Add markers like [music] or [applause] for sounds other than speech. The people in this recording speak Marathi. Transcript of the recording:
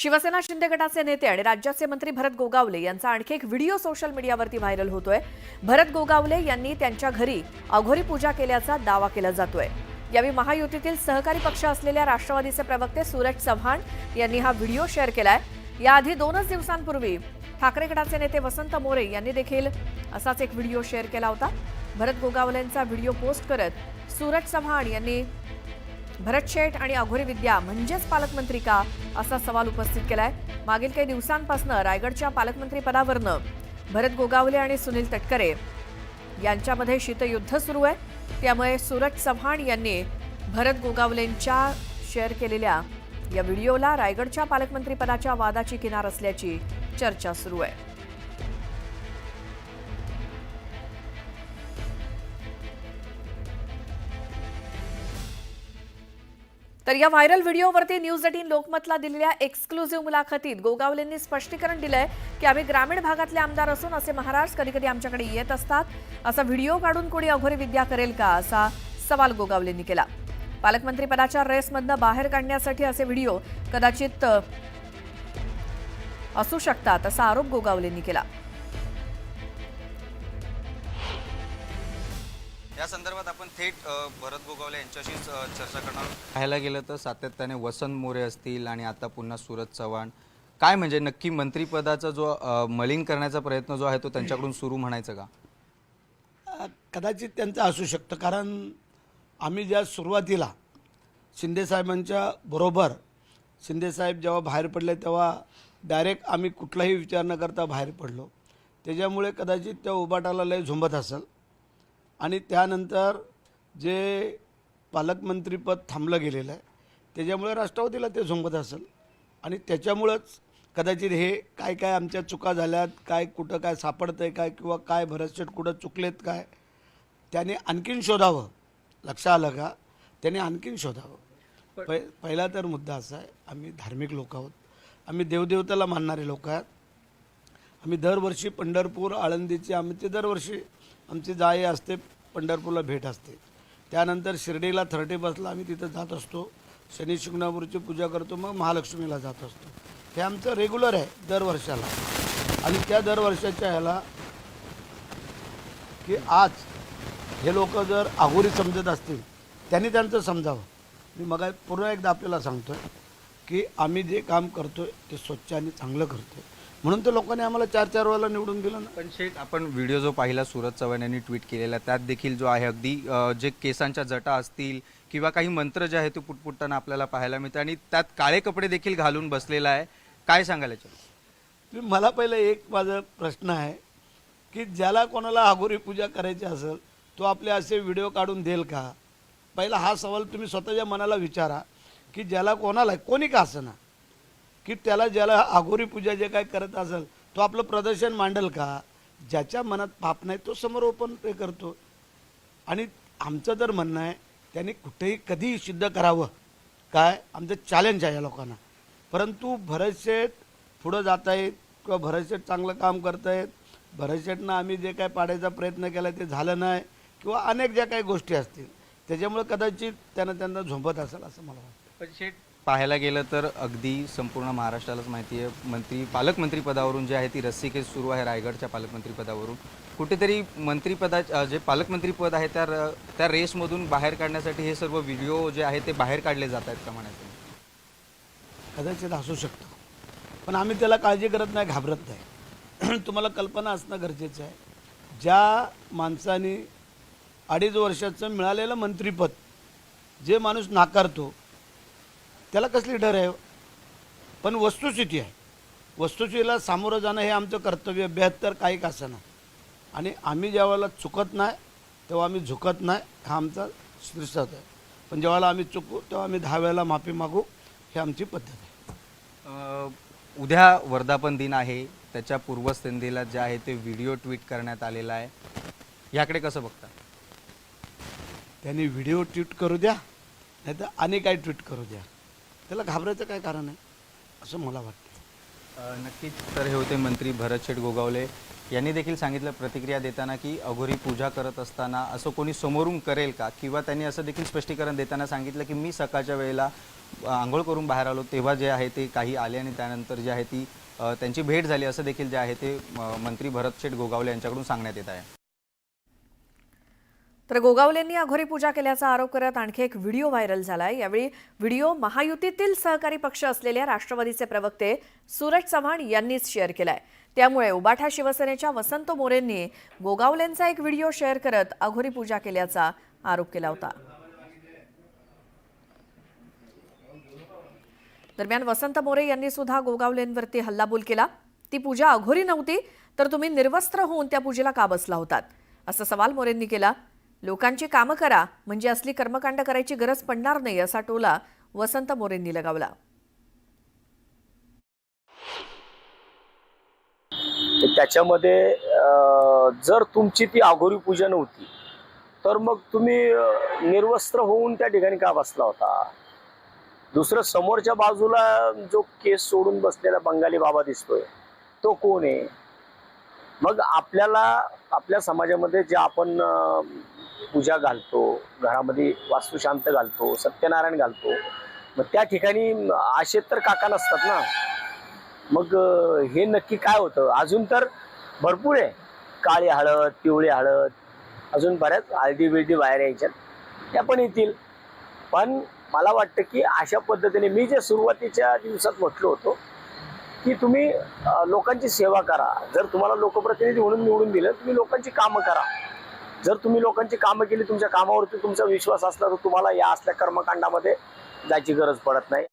शिवसेना शिंदे गटाचे नेते आणि राज्याचे मंत्री भरत गोगावले यांचा आणखी एक व्हिडिओ सोशल मीडियावरती व्हायरल होतोय. भरत गोगावले यांनी त्यांच्या घरी अघोरी पूजा केल्याचा दावा केला जातोय. यावेळी महायुतीतील सहकारी पक्ष असलेल्या राष्ट्रवादीचे प्रवक्ते सूरज चव्हाण यांनी हा व्हिडिओ शेअर केलाय. याआधी दोनच दिवसांपूर्वी ठाकरे गटाचे नेते वसंत मोरे यांनी देखील असाच एक व्हिडिओ शेअर केला होता. भरत गोगावलेंचा व्हिडिओ पोस्ट करत सूरज चव्हाण यांनी भरत शेठ आणि अघोरी विद्या म्हणजेच पालकमंत्री का असा सवाल उपस्थित केलाय. मागील काही दिवसांपासून रायगडच्या पालकमंत्री पदावरनं भरत गोगावले आणि सुनील तटकरे यांच्यामध्ये शीतयुद्ध सुरू आहे. त्यामुळे सूरज चव्हाण यांनी भरत गोगावलेंच्या शेअर केलेल्या या व्हिडिओला रायगडच्या पालकमंत्री पदाच्या वादाची किनार असल्याची चर्चा सुरू आहे. तर या व्हायरल व्हिडिओवरती न्यूज एटीन लोकमतला दिलेल्या एक्सक्लुझिव्ह मुलाखतीत गोगावलेंनी स्पष्टीकरण दिलंय की आम्ही ग्रामीण भागातले आमदार असून असे महाराज कधी कधी आमच्याकडे येत असतात. असा व्हिडिओ काढून कोणी अघोरी विद्या करेल का असा सवाल गोगावलेंनी केला. पालकमंत्रीपदाच्या रेसमधनं बाहेर काढण्यासाठी असे व्हिडिओ कदाचित असू शकतात असा आरोप गोगावलेंनी केला. या संदर्भात आपण थेट भरत गोगावले यांच्याशीच चर्चा करणार आहोत. पाहायला गेलं तर सातत्याने वसंत मोरे असतील आणि आता पुन्हा सूरज चव्हाण. काय म्हणजे नक्की मंत्रिपदाचा जो अ, मलिन करण्याचा प्रयत्न जो आहे तो त्यांच्याकडून सुरू म्हणायचं का? अ, कदाचित त्यांचं असू शकतं. कारण आम्ही ज्या सुरुवातीला शिंदेसाहेबांच्या बरोबर शिंदेसाहेब जेव्हा बाहेर पडले तेव्हा डायरेक्ट आम्ही कुठलाही विचार न करता बाहेर पडलो. त्याच्यामुळे कदाचित त्या उबाटाला लय झुंबत असेल. आणि त्यानंतर जे पालकमंत्रीपद थांबलं गेलेलं आहे त्याच्यामुळे राष्ट्रवादीला ते झोंबत असेल. आणि त्याच्यामुळंच कदाचित हे काय काय आमच्या चुका झाल्यात काय कुठं काय सापडतं आहे काय किंवा काय भरतशेट कुठं चुकलेत काय त्याने आणखीन शोधावं. लक्ष आलं का? त्याने आणखीन शोधावं. पै पहिला तर मुद्दा असा आहे आम्ही धार्मिक लोक आहोत. आम्ही देवदेवताला मानणारे लोक आहेत. आम्ही दरवर्षी पंढरपूर आळंदीची ते दरवर्षी आमची जाई असते पंढरपूरला भेट असते. त्यानंतर शिर्डीला थर्टी बसला आम्ही तिथं जात असतो. शनी शिंगणापूरची पूजा करतो मग महालक्ष्मीला जात असतो. हे आमचं रेग्युलर आहे दरवर्षाला. आणि त्या दरवर्षाच्या ह्याला की आज हे लोक जर आघोरी समजत असतील त्यांनी त्यांचं समजावं. मी मग पुन्हा एकदा आपल्याला सांगतो आहे की आम्ही जे काम करतो आहे ते स्वच्छ आणि चांगलं करतो आहे म्हणून तर लोकांनी आम्हाला चार चार वेळेला निवडून दिलं ना. पण शेठ आपण व्हिडिओ जो पाहिला सूरज चव्हाण यांनी ट्विट केलेला त्यात देखील जो आहे अगदी अ, जे केसांच्या जटा असतील किंवा काही मंत्र जे आहे ते पुटपुटताना आपल्याला पाहायला मिळतं आणि त्यात काळे कपडे देखील घालून बसलेला आहे. काय याच्यावर? तुम्ही मला पहिलं एक माझा प्रश्न आहे की ज्याला कोणाला आघोरी पूजा करायची असेल तो आपले असे व्हिडिओ काढून देईल का? पहिला हा सवाल तुम्ही स्वतःच्या मनाला विचारा की ज्याला कोणाला कोणी का ना? की त्याला ज्याला आघोरी पूजा जे काय करत असेल तो आपलं प्रदर्शन मांडल का? ज्याच्या मनात पाप नाही तो समरोपण ते करतो. आणि आमचं जर म्हणणं आहे त्यांनी कुठेही कधीही सिद्ध करावं. काय? आमचं चॅलेंज आहे या लोकांना. परंतु भरतशेठ पुढं जात आहेत किंवा भरतशेठ चांगलं काम करत आहेत भरतशेठनं आम्ही जे काय पाडायचा प्रयत्न केला ते झालं नाही किंवा अनेक ज्या काही गोष्टी असतील त्याच्यामुळे कदाचित त्यांना त्यांना झोंबत असेल असं मला वाटतं. पण शेठ पाहायला गेलं तर अगदी संपूर्ण महाराष्ट्रालाच माहिती आहे. मंत्री पालकमंत्री पदावरून जे आहे ती रस्सीखेच सुरू आहे रायगडच्या पालकमंत्री पदावरून कुठेतरी मंत्रीपदा जे पालकमंत्री पद आहे त्या र- त्या रेसमधून बाहेर काढण्यासाठी हे सर्व व्हिडिओ जे आहे ते बाहेर काढले जात आहेत का म्हणायचं कदाचित असू शकतं. पण आम्ही त्याला काळजी करत नाही घाबरत नाही. [clears throat] तुम्हाला कल्पना असणं गरजेचं आहे. ज्या माणसाने अडीच वर्षाचं मिळालेलं मंत्रीपद जे माणूस नाकारतो त्याला कसली डर आहे? पण वस्तुस्थिती आहे. वस्तुस्थितीला सामोरं जाणं हे आमचं कर्तव्य बेहत्तर काही का ना आणि आम्ही ज्यावेळेला चुकत नाही तेव्हा आम्ही झुकत नाही हा आमचा श्रीसत आहे. पण ज्यावेळेला आम्ही चुकू तेव्हा आम्ही दहा वेळेला माफी मागू ही आमची पद्धत आहे. उद्या वर्धापन दिन आहे. त्याच्या पूर्वसंध्येला जे आहे ते व्हिडिओ ट्विट करण्यात आलेला आहे. याकडे कसं बघता? त्यांनी व्हिडिओ ट्विट करू द्या नाही तर आणि काय ट्विट करू द्या. त्याला घाबरायचं काय कारण आहे? असं मला वाटतं नक्कीच. तर हे होते मंत्री भरत शेठ गोगावले. यांनी देखील सांगितलं प्रतिक्रिया देताना की अघोरी पूजा करत असताना असं कोणी समोरून करेल का? किंवा त्यांनी असं देखील स्पष्टीकरण देताना सांगितलं की मी सकाळच्या वेळेला आंघोळ करून बाहेर आलो. तेव्हा जे आहे ते काही आले आणि त्यानंतर जे आहे ती त्यांची भेट झाली असं देखील जे आहे ते मंत्री भरत शेठ गोगावले यांच्याकडून सांगण्यात येत आहे. तर गोगावलेंनी अघोरी पूजा केल्याचा आरोप करत आणखी एक व्हिडिओ व्हायरल झालाय. यावेळी व्हिडिओ महायुतीतील सहकारी पक्ष असलेल्या राष्ट्रवादीचे प्रवक्ते सूरज चव्हाण यांनीच शेअर केलाय. त्यामुळे उबाठा शिवसेनेच्या वसंत मोरेंनी गोगावलेंचा एक व्हिडिओ शेअर करत अघोरी पूजा केल्याचा आरोप केला होता. दरम्यान वसंत मोरे यांनी सुद्धा गोगावलेंवरती हल्लाबोल केला. ती पूजा अघोरी नव्हती तर तुम्ही निर्वस्त्र होऊन त्या पूजेला का बसला होतात? असा सवाल मोरेंनी केला. लोकांची कामं करा म्हणजे असली कर्मकांड करायची गरज पडणार नाही असा टोला वसंत मोरेंनी लगावला. त्याच्यामध्ये जर तुमची ती आघोरी पूजा नव्हती तर मग तुम्ही निर्वस्त्र होऊन त्या ठिकाणी का बसला होता? दुसरं समोरच्या बाजूला जो केस सोडून बसलेला बंगाली बाबा दिसतोय तो कोण आहे? मग आपल्याला आपल्या समाजामध्ये जे आपण पूजा घालतो घरामध्ये वास्तुशांत घालतो सत्यनारायण घालतो. मग त्या ठिकाणी आशेत तर काका नसतात ना. मग हे नक्की काय होतं? अजून तर भरपूर आहे. काळी हळद पिवळी हळद अजून बऱ्याच हळदी बिळदी बाहेर यायच्यात त्या पण येतील. पण मला वाटतं की अशा पद्धतीने मी जे सुरुवातीच्या दिवसात म्हटलो होतो की तुम्ही लोकांची सेवा करा. जर तुम्हाला लोकप्रतिनिधी म्हणून निवडून दिलं तुम्ही लोकांची कामं करा. जर तुम्ही लोकांची कामं केली तुमच्या कामावरती तुमचा विश्वास असला तर तुम्हाला या असल्या कर्मकांडामध्ये जायची गरज पडत नाही.